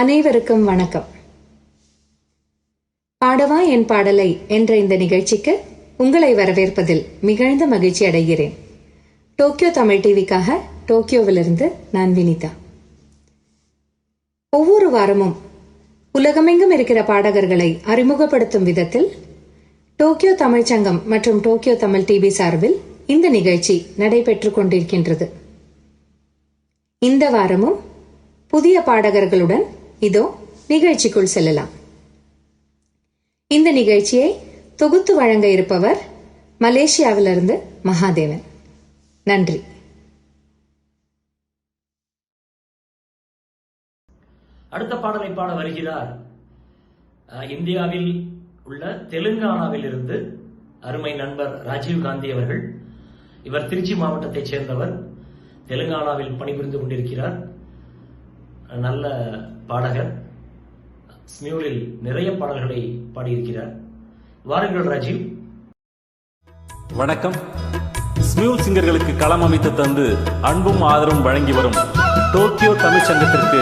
அனைவருக்கும் வணக்கம். பாடவா என் பாடலை என்ற இந்த நிகழ்ச்சிக்கு உங்களை வரவேற்பதில் மிகுந்த மகிழ்ச்சி அடைகிறேன். டோக்கியோ தமிழ் டிவிக்காக டோக்கியோவிலிருந்து நான் வினிதா. ஒவ்வொரு வாரமும் உலகமெங்கும் இருக்கிற பாடகர்களை அறிமுகப்படுத்தும் விதத்தில் டோக்கியோ தமிழ்ச் சங்கம் மற்றும் டோக்கியோ தமிழ் டிவி சார்பில் இந்த நிகழ்ச்சி நடைபெற்றுக் கொண்டிருக்கின்றது. இந்த வாரமும் புதிய பாடகர்களுடன் இதோ நிகழ்ச்சிக்குள் செல்லலாம். இந்த நிகழ்ச்சியை தொகுத்து வழங்க இருப்பவர் மலேசியாவிலிருந்து மகாதேவன். நன்றி. அடுத்த பாடலை பாட வருகிறார். இந்தியாவில் உள்ள தெலுங்கானாவில் இருந்து அருமை நண்பர் ராஜீவ் காந்தி அவர்கள். இவர் திருச்சி மாவட்டத்தைச் சேர்ந்தவர். தெலுங்கானாவில் பணிபுரிந்து கொண்டிருக்கிறார். நல்ல பாடகர் ஸ்மியூலில் நிறைய பாடல்களை பாடியிருக்கிறார். வாருங்கள் ராஜீவ். வணக்கம். ஸ்மியூல் சிங்கர்களுக்கு களம் அமைத்து தந்து அன்பும் ஆதரவும் வழங்கி வரும் டோக்கியோ தமிழ்ச் சங்கத்திற்கு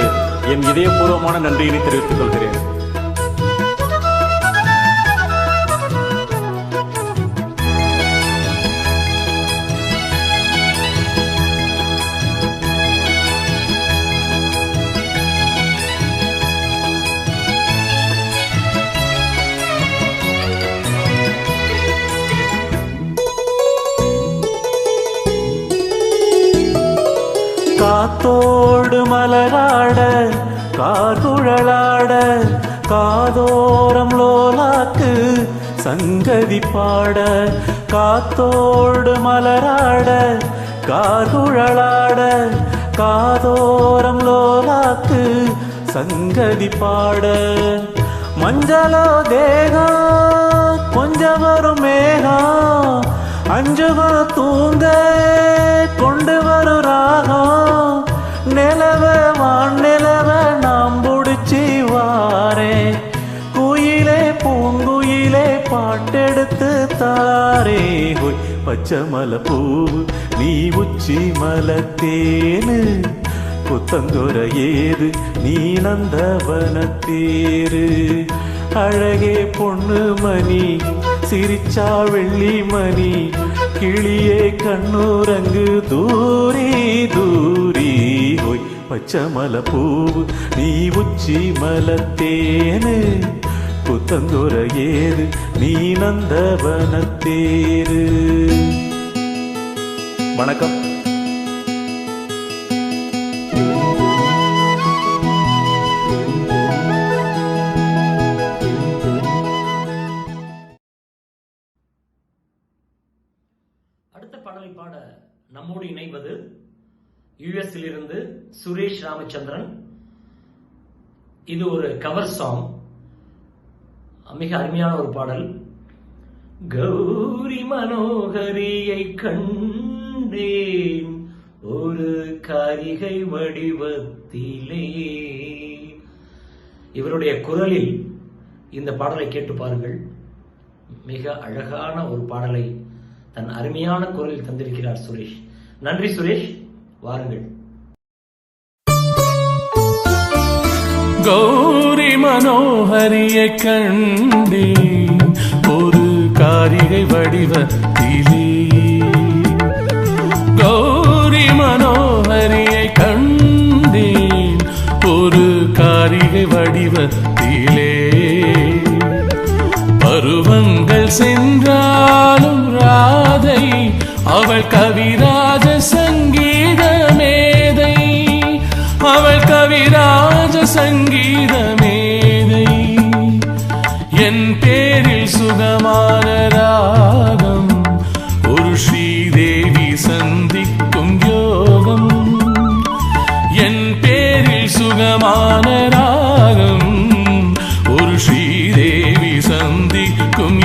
என் இதயபூர்வமான நன்றியினை தெரிவித்துக் கொள்கிறேன். சங்கதி பாட காத்தோடு மலராட கார்குழலாட காதோரம் லோலாக்கு சங்கதி பாட. மஞ்சளோ தேகம் கொஞ்சம் வரும் மேகம் அஞ்சுகோ தூங்க கொண்டு வரும் ராக. பச்சமல பச்சை பூவு நீ உச்சி மலத்தேனு. தேனு புத்தங்குற ஏது நீ நந்தவனத்தேரு அழகே பொண்ணு மணி சிரிச்சா வெள்ளி மணி கிளியே கண்ணுரங்கு தூரி தூரி. ஹோய் பச்சை பூவு நீ உச்சி மலத்தேனு. புத்தங்குற ஏது நீ நந்தவன தேரு வணக்கம். அடுத்த பாடலை பாட நம்மோடு இணைவது யுஎஸ்ல சுரேஷ் ராமச்சந்திரன். இது ஒரு கவர் சாங் மிக அருமையான ஒரு பாடல். கௌரி மனோகரியை கண்டேன் ஒரு காரிகை வடிவத்திலே. இவருடைய குரலில் இந்த பாடலை கேட்டு பாருங்கள். மிக அழகான ஒரு பாடலை தன் அருமையான குரலில் தந்திருக்கிறார் சுரேஷ். நன்றி சுரேஷ். வாருங்கள். கௌ மனோஹரியை கண்டேன். ஒரு காரிகை வடிவத்திலே. கௌரி மனோஹரியை கண்டேன். ஒரு காரிகை வடிவத்திலே. பருவங்கள் சென்றாலும் ராதை அவள் கவிரா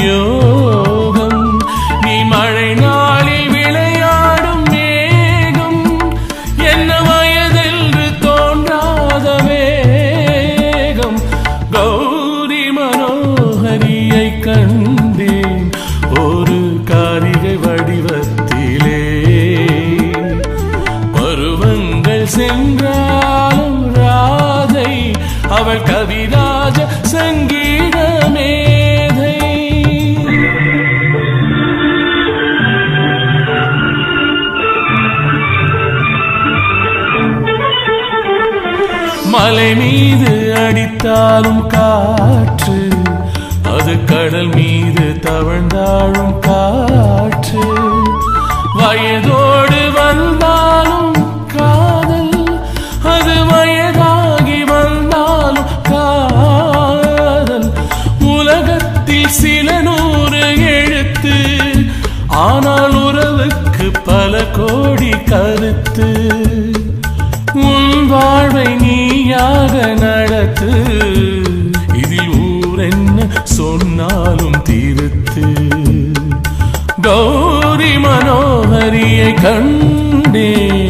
you. நடத்து. உன் வாழ்வை நீயாக நடத்து. இதில் ஊர் என்ன சொன்னாலும் தீர்த்து. கௌரி மனோகரியை கண்டேன்.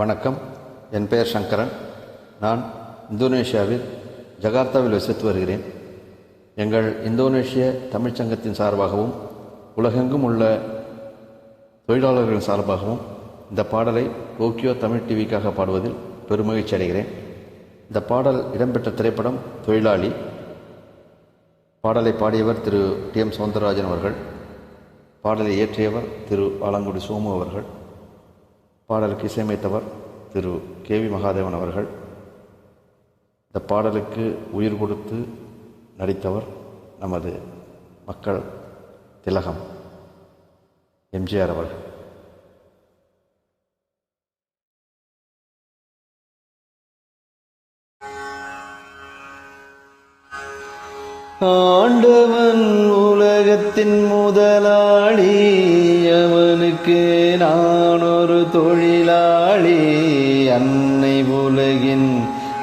வணக்கம். என் பெயர் சங்கரன். நான் இந்தோனேஷியாவில் ஜகார்த்தாவில் வசித்து வருகிறேன். எங்கள் இந்தோனேஷிய தமிழ்ச் சங்கத்தின் சார்பாகவும் உலகெங்கும் உள்ள தொழிலாளர்களின் சார்பாகவும் இந்த பாடலை டோக்கியோ தமிழ் டிவிக்காக பாடுவதில் பெருமகிழ்ச்சி அடைகிறேன். இந்த பாடல் இடம்பெற்ற திரைப்படம் தொழிலாளி. பாடலை பாடியவர் திரு டி எம் சௌந்தரராஜன் அவர்கள். பாடலை இயற்றியவர் திரு ஆலங்குடி சோமு அவர்கள். பாடலுக்கு இசையமைத்தவர் திரு கே வி மகாதேவன் அவர்கள். இந்த பாடலுக்கு உயிர் கொடுத்து நடித்தவர் நமது மக்கள் திலகம் எம்ஜிஆர் அவர்கள். ஆண்டவன் உலகத்தின் முதலாளி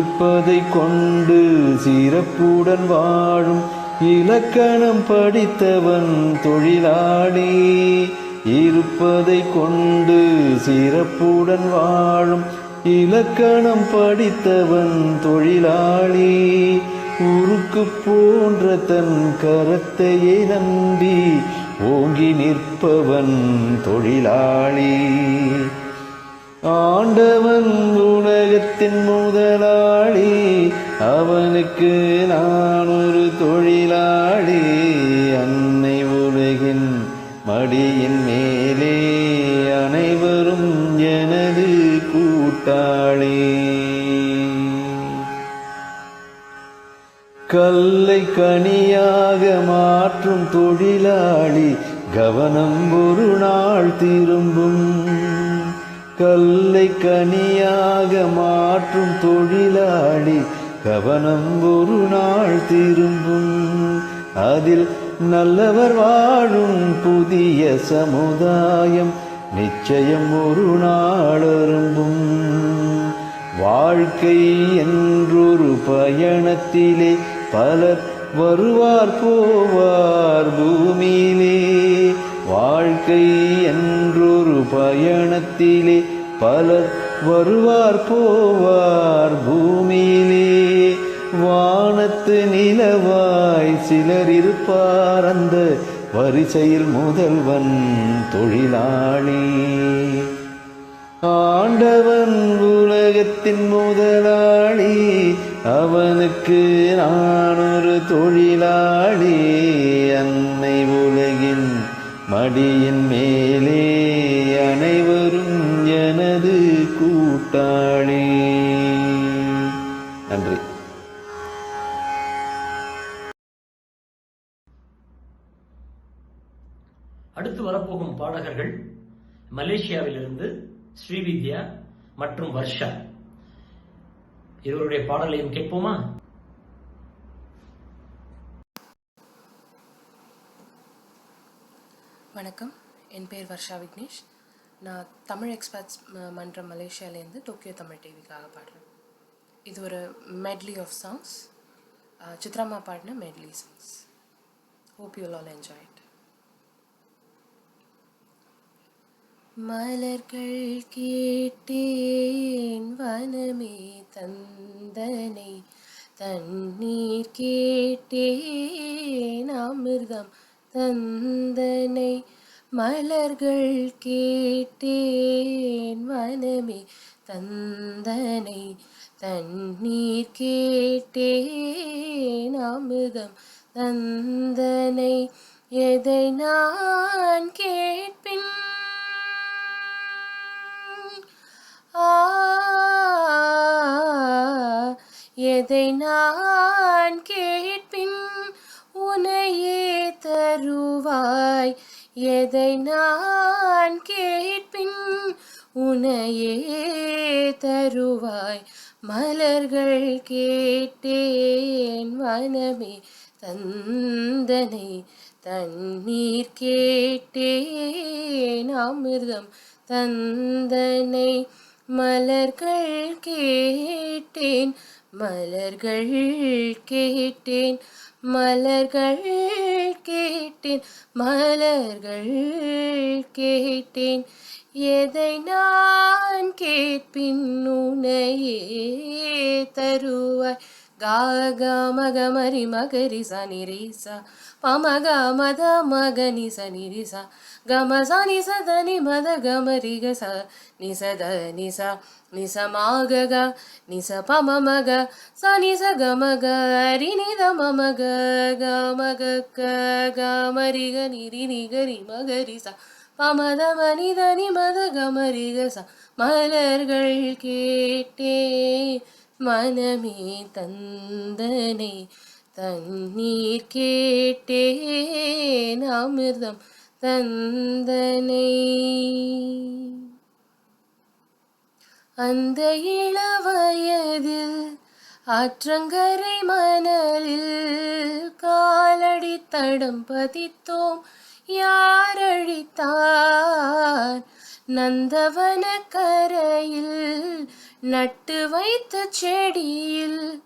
இருப்பதை கொண்டு சிறப்புடன் வாழும் இலக்கணம் படித்தவன் தொழிலாளி. இருப்பதை கொண்டு சிறப்புடன் வாழும் இலக்கணம் படித்தவன் தொழிலாளி. உருக்கு போன்ற தன் கரத்தையே நம்பி ஓங்கி நிற்பவன் தொழிலாளி. ஆண்டவன் உலகத்தின் முதலாளி. அவனுக்கு நான் ஒரு தொழிலாளி. அன்னை உலகின் மடியின் மேலே அனைவரும் எனது கூட்டாளி. கல்லை கனியாக மாற்றும் தொழிலாளி. கவனம் ஒரு நாள் திரும்பும். கல்லை கனியாக மாற்றும் தொழிலாளி கவனம் ஒரு நாள் திரும்பும். அதில் நல்லவர் வாழும் புதிய சமுதாயம் நிச்சயம் ஒரு நாள் அரும்பும். வாழ்க்கை என்றொரு பயணத்திலே பலர் வருவார் போவார் பூமியிலே. வாழ்க்கை என்றொரு பயணத்திலே பலர் வருவார் போவார் பூமியிலே. வானத்து நிலவாய் சிலர் இருப்பார் அந்த வரிசையில் முதல்வன் தொழிலாளி. ஆண்டவன் உலகத்தின் முதலாளி அவனுக்கு நான் ஒரு தொழிலாளி. அந்த மடியின் மேலே அனைவரும் எனது கூட்டாளி. நன்றி. அடுத்து வரப்போகும் பாடகர்கள் மலேசியாவிலிருந்து ஸ்ரீவித்யா மற்றும் வர்ஷா. இவருடைய பாடலையும் கேட்போமா? வணக்கம். என் பேர் வர்ஷா விக்னேஷ். நான் தமிழ் எக்ஸ்பர்ட்ஸ் மன்றம் மலேசியாலேருந்து டோக்கியோ தமிழ் டிவிக்காக பாடுறேன். இது ஒரு மெட்லி ஆஃப் சாங்ஸ் சித்ராமா பாடின medley songs hope you all enjoy it மலர்கள் கேட்டேன் வனமே தந்தனை தண்ணீர் கேட்டேன் அமிர்தம் தந்தனை மலர்கள் கேட்டேன் மனமே. தந்தனை தண்ணீர் கேட்டேன் அமுதம். தந்தனை எதை நான் கேட்பின்? ஆ, எதை நான் எதை நான் கேட்பின்? உனையே தருவாய். மலர்கள் கேட்டேன் வனமே தந்தனை. தண்ணீர் கேட்டேன் அமிர்தம் தந்தனை. மலர்கள் கேட்டேன் மலர்கள் கேட்டேன். மலர்கள் கேட்டேன் மலர்கள் கேட்டேன். எதை நான் கேட்பின் உனையே தருவாய். காக மக மரி மகரி சனி ரீசா பமக மத மகனி சனி ரிசா கம சனி சதனி மத கமரி க ச நிசத நிச நிச மாக க நிச பம மக சனி ச கம க ரி நித மம க க மக க க மரி க நி ரி நி க ரி மகரி சா பமத மனித நிமத கமரி க ச மலர்கள் கேட்டே மனமே தந்தனை தண்ணீர் கேட்டேன் அமிர்தம் தந்தனை. அந்த இளவயதில் ஆற்றங்கரை மணலில் காலடி தடம் பதித்தோம். யாரழித்தார்? நந்தவன கரையில் நட்டு வைத்த செடியில்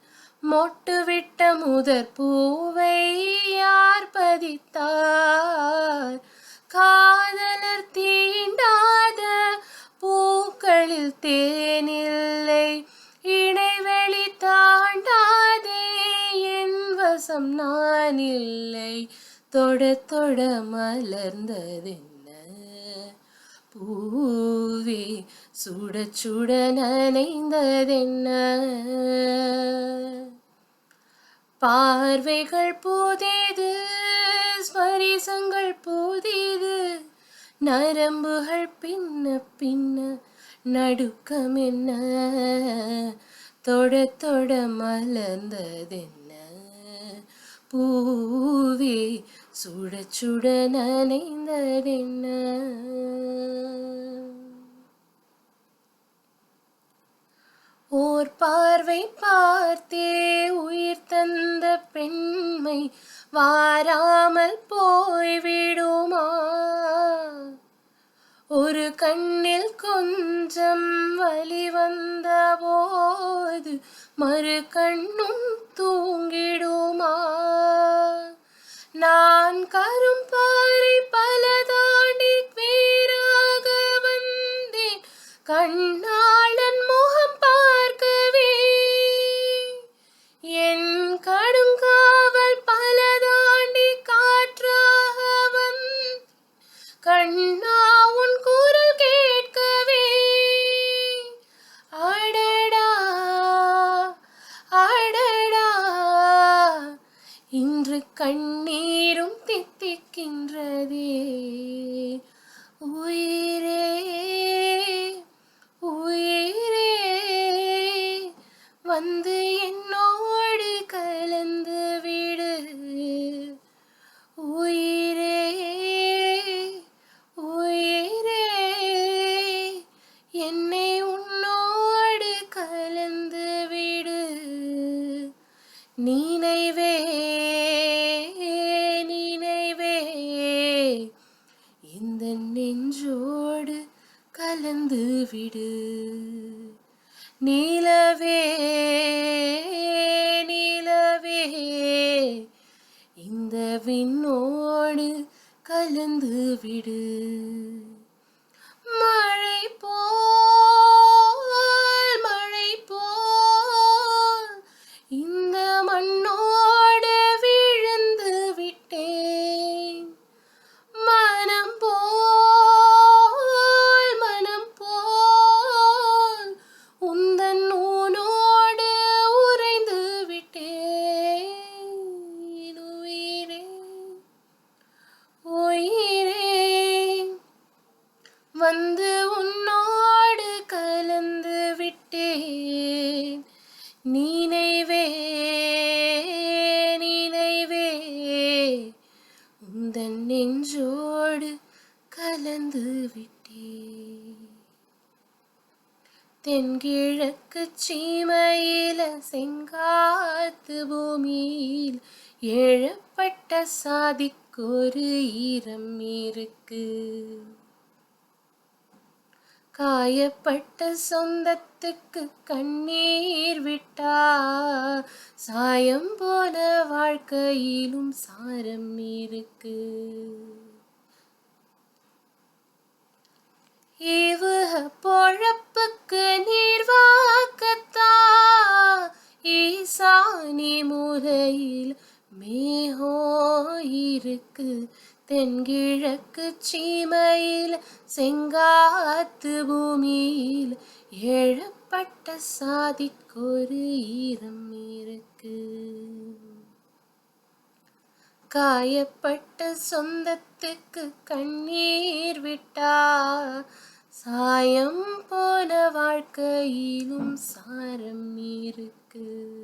மொட்டுவிட்ட முதற் பூவை யார் பதித்தார்? காதலர் தீண்டாத பூக்களில் தேனில்லை இடைவெளி தாண்டாதே என் வசம் நான் இல்லை தொட தொட மலர்ந்ததென்ன? பூவே சுட சுட நனைந்ததென்ன? பார்வைகள் புதிது ஸ்மரிசங்கள் புதிது நரம்புகள் பின்ன பின்ன நடுக்கம் என்ன தொட தொட மலர்ந்ததென்ன? பூவே சுட சுட நனைந்ததென்ன? ஓர் பார்வை பார்த்தே உயிர் தந்த பெண்மை வாராமல் போய்விடுமா? ஒரு கண்ணில் கொஞ்சம் வலி வந்த போது மறு கண்ணும் தூங்கிடுமா? நான் கரும் பாறை பல தாண்டி வேறாக வந்தேன். கண்ணாளன் நீ சாதிக்கொரு ஈரம் இருக்கு. காயப்பட்ட சொந்தத்துக்கு கண்ணீர் விட்டா சாயம் போல வாழ்க்கையிலும் சாரம் இருக்கு. ஏவுக பொழப்புக்கு நீர் ஈசானி முறையில் மேகோ இருக்கு தென்கிழக்கு சீமையில் செங்காத்து பூமியில் ஏழப்பட்ட சாதிக்கொரு ஈரம் இருக்கு. காயப்பட்ட சொந்தத்துக்கு கண்ணீர் விட்டா சாயம் போன வாழ்க்கையிலும் சாரம் இருக்கு.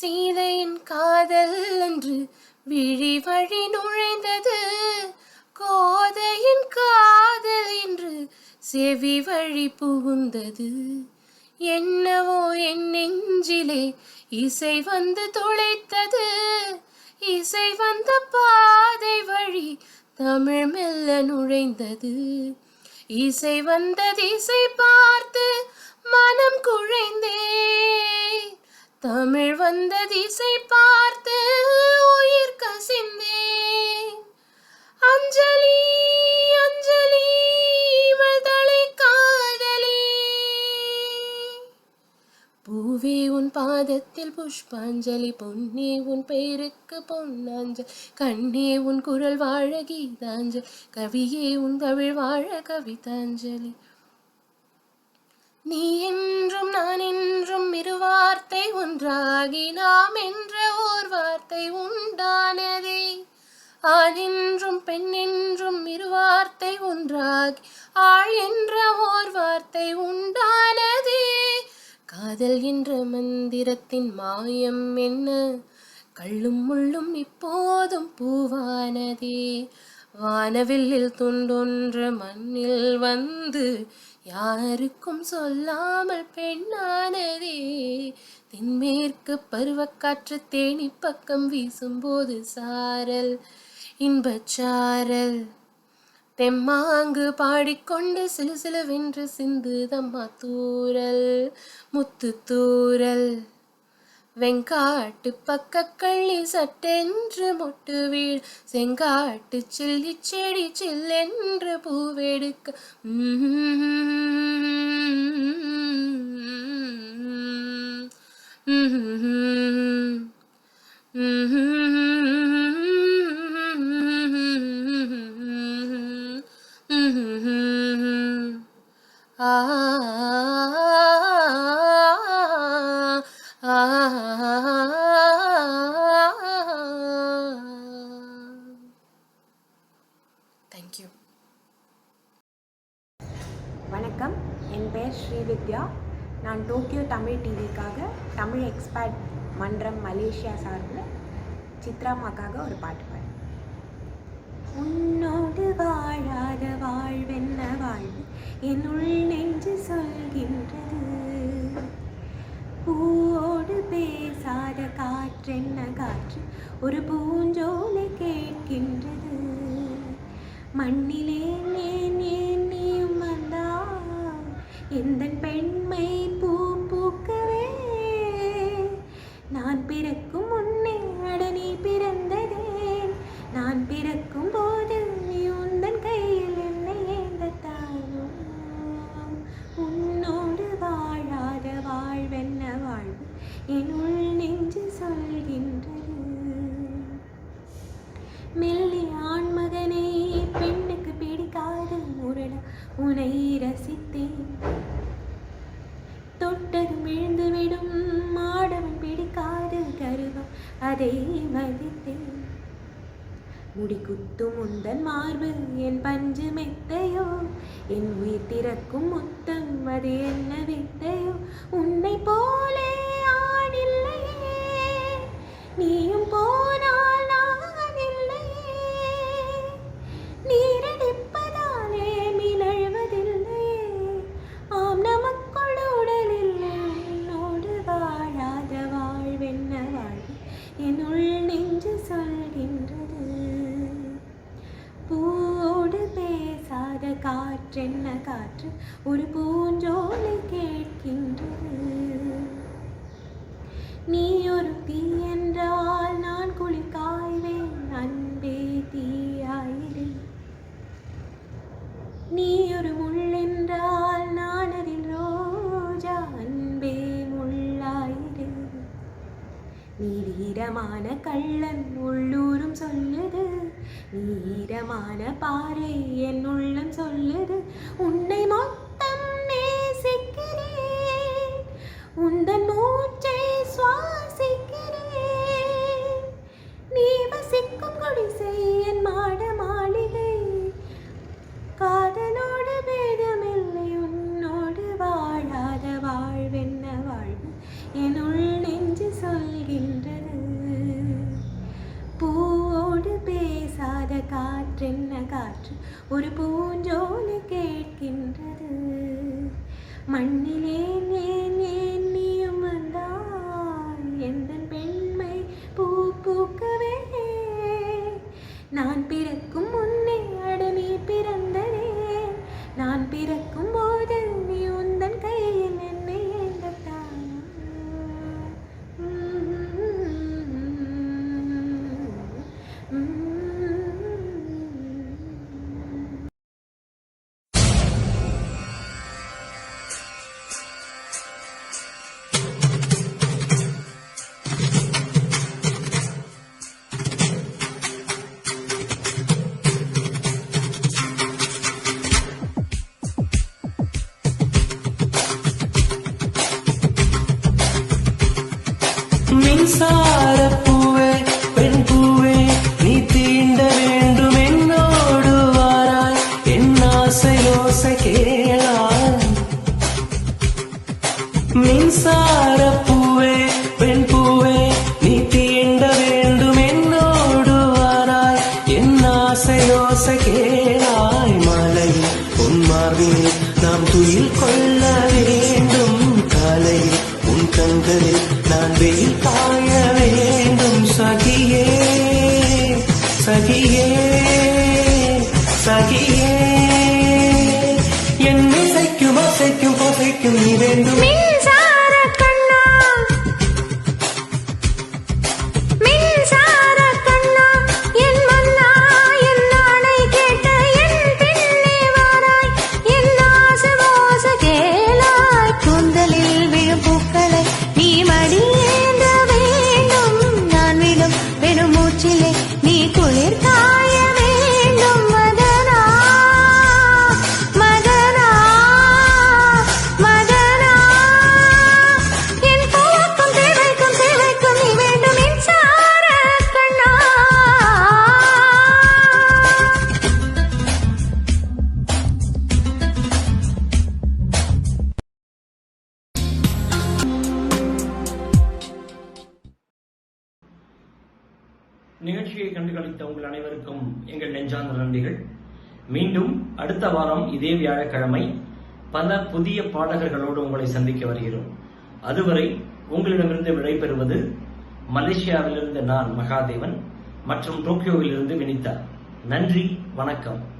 சீதையின் காதல் என்று விழி வழி நுழைந்தது. கோதையின் காதல் என்று செவி வழி புகுந்தது. என்னவோ என் நெஞ்சிலே இசை வந்து துளைத்தது. இசை வந்த பாதை வழி தமிழ் மெல்ல நுழைந்தது. இசை வந்த திசை பார்த்து மனம் குழைந்தே. தமிழ் வந்த திசை பார்த்து உயிர் கசிந்தேன் அஞ்சலி அஞ்சலி தலை காதலி. பூவே உன் பாதத்தில் புஷ்பாஞ்சலி பொன்னே உன் பெயருக்கு பொன்னாஞ்சல். கண்ணே உன் குரல் வாழ கீதாஞ்சல். கவியே உன் தமிழ் வாழ கவிதாஞ்சலி. நீ என்றும் நான் என்றும் இரு வார்த்தை ஒன்றாகி நாம் என்ற ஓர் வார்த்தை உண்டானதே. ஆண் பெண்ணென்றும் இரு வார்த்தை ஒன்றாகி ஆள் என்ற ஓர் வார்த்தை உண்டானதே. காதல் என்ற மந்திரத்தின் மாயம் என்ன? கள்ளும் முள்ளும் இப்போதும் பூவானதே. வானவில்லில் துண்டொன்று மண்ணில் வந்து யாருக்கும் சொல்லாமல் பெண்ணானதே. தென்மேற்கு பருவக்காற்று தேனி பக்கம் வீசும்போது சாரல் இன்பச்சாரல் தெம்மாங்கு பாடிக்கொண்டு சிலு சிலுவென்று சிந்துதம்மா தூரல் முத்து தூரல். வெங்காட்டு பக்க கள்ளி சட்டென்று மொட்டு வீடு செங்காட்டு சில்லி செடி சில்லென்று பூவெடுக்க. ஆ வணக்கம். என் பெயர் ஸ்ரீவித்யா. நான் டோக்கியோ தமிழ் டிவிக்காக தமிழ் எக்ஸ்பேர்ட் மன்றம் மலேசியா சார்பில் சித்ராமாக்காக ஒரு பாட்டு பாடு உன்னோடு வாழாத வாழ்வென்ன வாழ்வு? என் உள் நெஞ்சு சொல்கின்றது. பூவோடு பேசாத காற்றென்ன காற்று? ஒரு பூஞ்சோலை கேட்கின்றது. மண்ணிலே ஏன் ஏன் எந்த பெண்மை பூ பூக்கவே? நான் பிறக்கும் முன்னே அடனி பிறந்ததேன். நான் பிறக்கும் போது உந்தன் கையில் என்னை ஏந்த தாயும் உன்னோடு வாழாத வாழ்வென்ன வாழ்வு? என் நாம் துயில் கொள்ள மீண்டும் அடுத்த வாரம் இதே வியாழக்கிழமை பல புதிய பாடகர்களோடு உங்களை சந்திக்க வருகிறோம். அதுவரை உங்களிடமிருந்து விடைபெறுவது மலேசியாவிலிருந்து நான் மகாதேவன் மற்றும் டோக்கியோவிலிருந்து வினிதா. நன்றி வணக்கம்.